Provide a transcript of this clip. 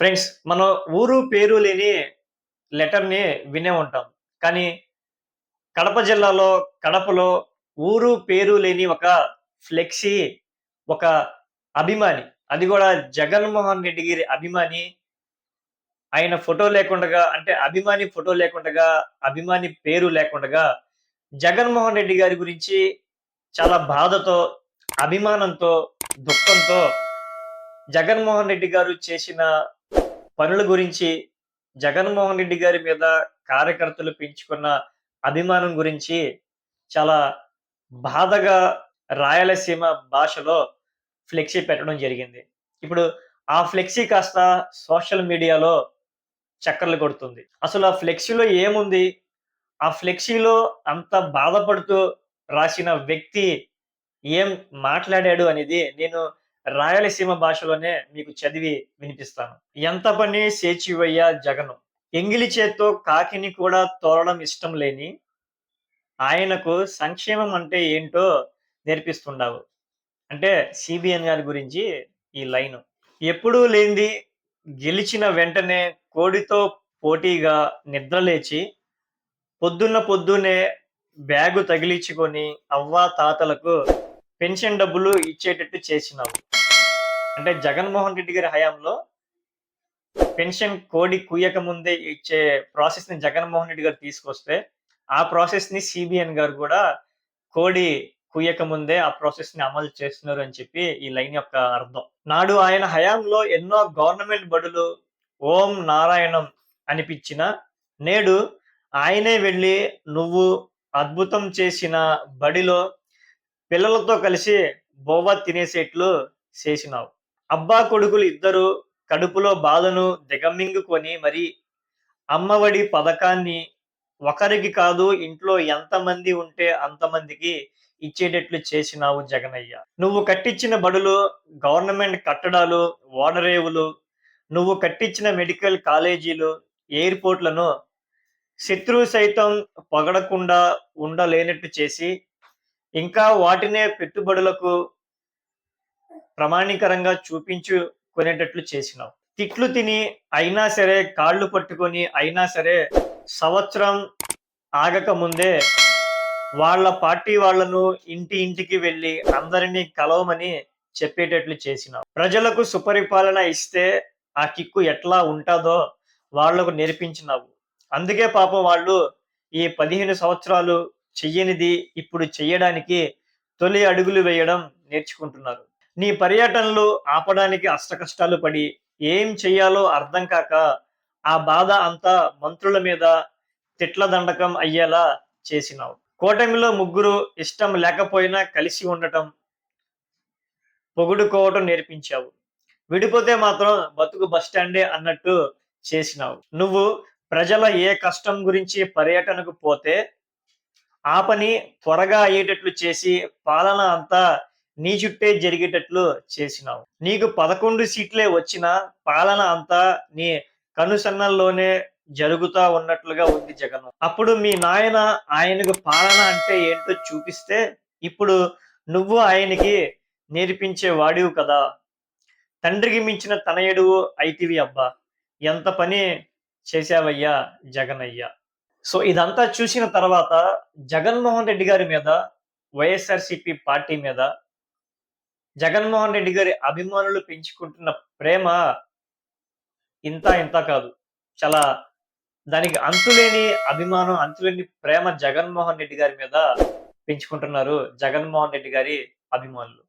Friends మనం ఊరు పేరు లేని లెటర్ని వినే ఉంటాం. కానీ కడప జిల్లాలో కడపలో ఊరు పేరు లేని ఒక ఫ్లెక్సీ ఒక అభిమాని అది కూడా జగన్మోహన్ రెడ్డి గారి అభిమాని ఆయన ఫోటో లేకుండా అంటే అభిమాని ఫోటో లేకుండా అభిమాని పేరు లేకుండా జగన్మోహన్ రెడ్డి గారి గురించి చాలా బాధతో అభిమానంతో దుఃఖంతో జగన్మోహన్ రెడ్డి గారు చేసిన పనుల గురించి జగన్మోహన్ రెడ్డి గారి మీద కార్యకర్తలు పెంచుకున్న అభిమానం గురించి చాలా బాధగా రాయలసీమ భాషలో ఫ్లెక్సీ పెట్టడం జరిగింది. ఇప్పుడు ఆ ఫ్లెక్సీ కాస్త సోషల్ మీడియాలో చక్కర్లు కొడుతుంది. అసలు ఆ ఫ్లెక్సీలో ఏముంది? ఆ ఫ్లెక్సీలో అంత బాధపడుతూ రాసిన వ్యక్తి ఏం మాట్లాడాడు అనేది నేను రాయలసీమ భాషలోనే మీకు చదివి వినిపిస్తాను. ఎంత పని సేచివయ్య జగను. ఎంగిలి చేత్తో కాకిని కూడా తోరడం ఇష్టం లేని ఆయనకు సంక్షేమం అంటే ఏంటో నేర్పిస్తుండావు. అంటే సిబిఎన్ గారి గురించి ఈ లైన్. ఎప్పుడూ లేనిది గెలిచిన వెంటనే కోడితో పోటీగా నిద్రలేచి పొద్దున్న పొద్దునే బ్యాగు తగిలించుకొని అవ్వా తాతలకు పెన్షన్ డబ్బులు ఇచ్చేటట్టు చేసినావు. అంటే జగన్మోహన్ రెడ్డి గారి హయాంలో పెన్షన్ కోడి కుయ్యక ముందే ఇచ్చే ప్రాసెస్ని జగన్మోహన్ రెడ్డి గారు తీసుకొస్తే ఆ ప్రాసెస్ని సిబిఎన్ గారు కూడా కోడి కుయ్యక ముందే ఆ ప్రాసెస్ని అమలు చేస్తున్నారు అని చెప్పి ఈ లైన్ యొక్క అర్థం. నాడు ఆయన హయాంలో ఎన్నో గవర్నమెంట్ బడులు ఓం నారాయణం అనిపించిన నేడు ఆయనే వెళ్ళి నువ్వు అద్భుతం చేసిన బడిలో పిల్లలతో కలిసి బొవ్వ తినేసేట్లు చేసినావు. అబ్బా కొడుకులు ఇద్దరు కడుపులో బాధను దిగమింగుకొని మరి అమ్మఒడి పథకాన్ని ఒకరికి కాదు ఇంట్లో ఎంతమంది ఉంటే అంతమందికి ఇచ్చేటట్లు చేసినావు జగనయ్య. నువ్వు కట్టించిన బడులు గవర్నమెంట్ కట్టడాలు ఓడరేవులు నువ్వు కట్టించిన మెడికల్ కాలేజీలు ఎయిర్పోర్ట్లను శత్రువు సైతం పొగడకుండా ఉండలేనట్టు చేసి ఇంకా వాటినే పెట్టుబడులకు ప్రమాణీకరంగా చూపించుకునేటట్లు చేసినావు తిట్లు తిని అయినా సరే కాళ్ళు పట్టుకొని అయినా సరే సంవత్సరం ఆగక ముందే వాళ్ళ పార్టీ వాళ్ళను ఇంటి ఇంటికి వెళ్ళి అందరినీ కలవమని చెప్పేటట్లు చేసినావు ప్రజలకు సుపరిపాలన ఇస్తే ఆ కిక్కు ఎట్లా ఉంటుందో వాళ్ళకు నేర్పించినావు. అందుకే పాపం వాళ్ళు ఈ పదిహేను సంవత్సరాలు చెయ్యనిది ఇప్పుడు చెయ్యడానికి తొలి అడుగులు వేయడం నేర్చుకుంటున్నారు. నీ పర్యటనలు ఆపడానికి అష్టకష్టాలు పడి ఏం చెయ్యాలో అర్థం కాక ఆ బాధ అంతా మంత్రుల మీద తిట్ల దండకం అయ్యేలా చేసినావు. కూటమిలో ముగ్గురు ఇష్టం లేకపోయినా కలిసి ఉండటం పొగుడుకోవటం నేర్పించావు. విడిపోతే మాత్రం బతుకు బస్టాండే అన్నట్టు చేసినావు. నువ్వు ప్రజల ఏ కష్టం గురించి పర్యటనకు పోతే ఆ పని త్వరగా అయ్యేటట్లు చేసి పాలన అంతా నీ చుట్టే జరిగేటట్లు చేసినావు. నీకు పదకొండు సీట్లే వచ్చిన పాలన అంతా నీ కనుసన్నల్లోనే జరుగుతా ఉన్నట్లుగా ఉంది జగన్. అప్పుడు మీ నాయన ఆయనకు పాలన అంటే ఏంటో చూపిస్తే ఇప్పుడు నువ్వు ఆయనకి నేర్పించే వాడివు కదా. తండ్రికి మించిన తనయుడు అయితివి అబ్బా. ఎంత పని చేశావయ్యా జగనయ్యా? సో ఇదంతా చూసిన తర్వాత జగన్మోహన్ రెడ్డి గారి మీద వైఎస్ఆర్సిపి పార్టీ మీద జగన్మోహన్ రెడ్డి గారి అభిమానులు పెంచుకుంటున్న ప్రేమ ఇంత ఇంత కాదు. చాలా దానికి అంతులేని అభిమానం అంతులేని ప్రేమ జగన్మోహన్ రెడ్డి గారి మీద పెంచుకుంటున్నారు జగన్మోహన్ రెడ్డి గారి అభిమానులు.